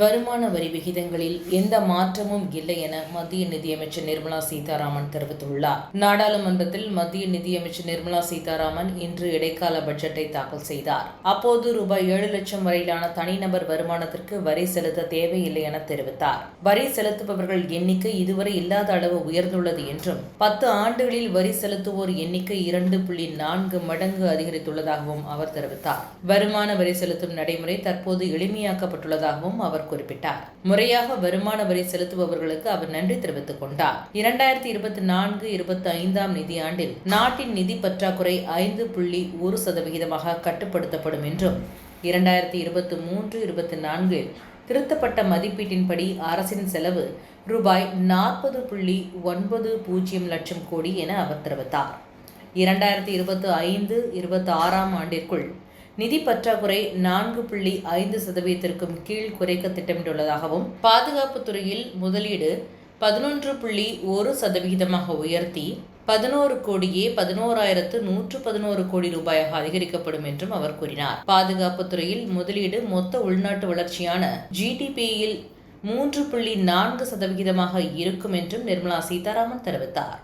வருமான வரி விகிதங்களில் எந்த மாற்றமும் இல்லை என மத்திய நிதியமைச்சர் நிர்மலா சீதாராமன் தெரிவித்துள்ளார். நாடாளுமன்றத்தில் மத்திய நிதியமைச்சர் நிர்மலா சீதாராமன் இன்று இடைக்கால பட்ஜெட்டை தாக்கல் செய்தார். அப்போது ரூபாய் ஏழு லட்சம் வரையிலான தனிநபர் வருமானத்திற்கு வரி செலுத்த தேவையில்லை என தெரிவித்தார். வரி செலுத்துபவர்கள் எண்ணிக்கை இதுவரை இல்லாத அளவு உயர்ந்துள்ளது என்றும் பத்து ஆண்டுகளில் வரி செலுத்துவோர் எண்ணிக்கை இரண்டு புள்ளி நான்கு மடங்கு அதிகரித்துள்ளதாகவும் அவர் தெரிவித்தார். வருமான வரி செலுத்தும் நடைமுறை தற்போது எளிமையாக்கப்பட்டுள்ளதாகவும் அவர் குறிப்பிட்டார். முறையாக வருமான வரி செலுத்துபவர்களுக்கு அவர் நன்றி தெரிவித்துக் கொண்டார். இரண்டாயிரத்தி இருபத்தி நான்கு இருபத்தி ஐந்தாம் நிதியாண்டில் நாட்டின் நிதி பற்றாக்குறை ஐந்து புள்ளி ஒரு சதவிகிதமாக கட்டுப்படுத்தப்படும் என்றும் இரண்டாயிரத்தி இருபத்தி மூன்று இருபத்தி நான்கில் திருத்தப்பட்ட மதிப்பீட்டின்படி அரசின் செலவு ரூபாய் நாற்பது புள்ளி ஒன்பது பூஜ்ஜியம் லட்சம் கோடி என அவர் தெரிவித்தார். இரண்டாயிரத்தி இருபத்தி ஐந்து இருபத்தி ஆறாம் ஆண்டிற்குள் நிதி பற்றாக்குறை நான்கு புள்ளி ஐந்து சதவீதத்திற்கும் கீழ் குறைக்க திட்டமிட்டுள்ளதாகவும் பாதுகாப்புத் துறையில் முதலீடு பதினொன்று புள்ளி ஒரு சதவிகிதமாக உயர்த்தி பதினோரு கோடியே பதினோராயிரத்து நூற்று பதினோரு கோடி ரூபாயாக அதிகரிக்கப்படும் என்றும் அவர் கூறினார். பாதுகாப்புத் துறையில் முதலீடு மொத்த உள்நாட்டு வளர்ச்சியான ஜிடிபியில் மூன்று புள்ளி நான்கு சதவிகிதமாக இருக்கும் என்றும் நிர்மலா சீதாராமன் தெரிவித்தார்.